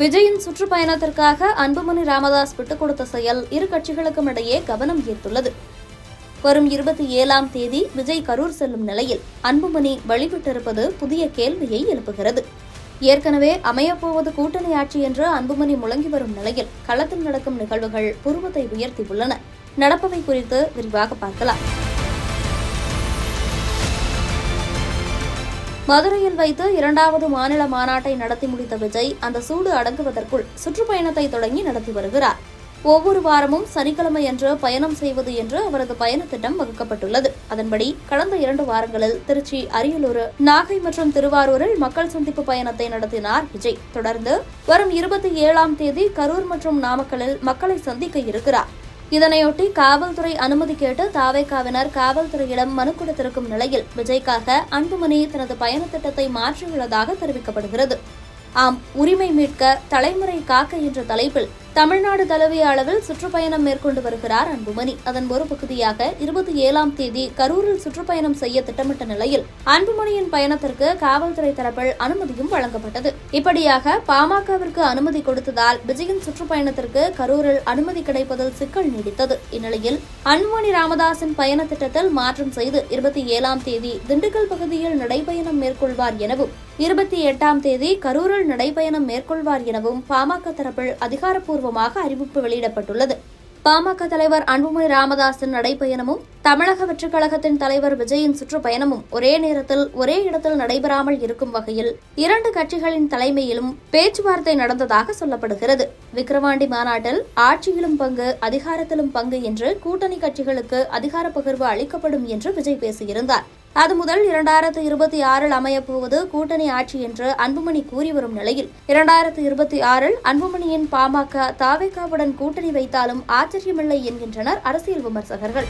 விஜயின் சுற்றுப்பயணத்திற்காக அன்புமணி ராமதாஸ் விட்டுக் கொடுத்த செயல் இரு கட்சிகளுக்கும் இடையே கவனம் ஈர்த்துள்ளது. வரும் இருபத்தி ஏழாம் தேதி விஜய் கரூர் செல்லும் நிலையில் அன்புமணி வழிபட்டிருப்பது புதிய கேள்வியை எழுப்புகிறது. ஏற்கனவே அமையப்போவது கூட்டணி ஆட்சி என்று அன்புமணி முழங்கி வரும் நிலையில் களத்தில் நடக்கும் நிகழ்வுகள் புருவத்தை உயர்த்தியுள்ளன நடப்பவை குறித்து விரிவாக பார்க்கலாம். மதுரையில் வைத்து இரண்டாவது மாநில மாநாட்டை நடத்தி முடித்த விஜய் அந்த சூடு அடங்குவதற்குள் சுற்றுப்பயணத்தை தொடங்கி நடத்தி வருகிறார். ஒவ்வொரு வாரமும் சனிக்கிழமையன்று பயணம் செய்வது என்று அவரது பயண திட்டம் வகுக்கப்பட்டுள்ளது. அதன்படி கடந்த இரண்டு வாரங்களில் திருச்சி அரியலூர் நாகை மற்றும் திருவாரூரில் மக்கள் சந்திப்பு பயணத்தை நடத்தினார் விஜய். தொடர்ந்து வரும் இருபத்தி ஏழாம் தேதி கரூர் மற்றும் நாமக்கலில் மக்களை சந்திக்க இருக்கிறார். இதனையொட்டி காவல்துறை அனுமதி கேட்டு தாவேக்காவினர் காவல்துறையிடம் மனு கொடுத்திருக்கும் நிலையில் விஜய்க்காக அன்புமணி தனது பயண திட்டத்தை மாற்றியுள்ளதாக தெரிவிக்கப்படுகிறது. ஆம் உரிமை மீட்க தலைமுறை காக்க என்ற தலைப்பில் தமிழ்நாடு தழுவிய அளவில் சுற்றுப்பயணம் மேற்கொண்டு வருகிறார் அன்புமணி. அதன் ஒரு பகுதியாக இருபத்தி ஏழாம் தேதி கரூரில் சுற்றுப்பயணம் செய்ய திட்டமிட்ட நிலையில் அன்புமணியின் பயணத்திற்கு காவல்துறை தரப்பில் அனுமதியும் வழங்கப்பட்டது. இப்படியாக பாமகவிற்கு அனுமதி கொடுத்ததால் விஜயின் சுற்றுப்பயணத்திற்கு கரூரில் அனுமதி கிடைப்பதில் சிக்கல் நீடித்தது. இந்நிலையில் அன்புமணி ராமதாசின் பயண திட்டத்தில் மாற்றம் செய்து இருபத்தி ஏழாம் தேதி திண்டுக்கல் பகுதியில் நடைபயணம் மேற்கொள்வார் எனவும் இருபத்தி எட்டாம் தேதி கரூரில் நடைபயணம் மேற்கொள்வார் எனவும் பாமக தரப்பில் அதிகாரப்பூர்வமாக அறிவிப்பு வெளியிடப்பட்டுள்ளது. பாமக தலைவர் அன்புமணி ராமதாஸின் நடைபயணமும் தமிழக வெற்றிக் கழகத்தின் தலைவர் விஜயின் சுற்றுப்பயணமும் ஒரே நேரத்தில் ஒரே இடத்தில் நடைபெறாமல் இருக்கும் வகையில் இரண்டு கட்சிகளின் தலைமையிலும் பேச்சுவார்த்தை நடந்ததாக சொல்லப்படுகிறது. விக்கிரவாண்டி மாநாட்டில் ஆட்சியிலும் பங்கு அதிகாரத்திலும் பங்கு என்று கூட்டணி கட்சிகளுக்கு அதிகார பகிர்வு அளிக்கப்படும் என்று விஜய் பேசியிருந்தார். அது முதல் இரண்டாயிரத்து இருபத்தி ஆறில் அமையப்போவது கூட்டணி ஆட்சி என்று அன்புமணி கூறி வரும் நிலையில் இரண்டாயிரத்து இருபத்தி ஆறில் அன்புமணியின் பாமக தாவேகாவுடன் கூட்டணி வைத்தாலும் ஆச்சரியமில்லை என்கின்றனர் அரசியல் விமர்சகர்கள்.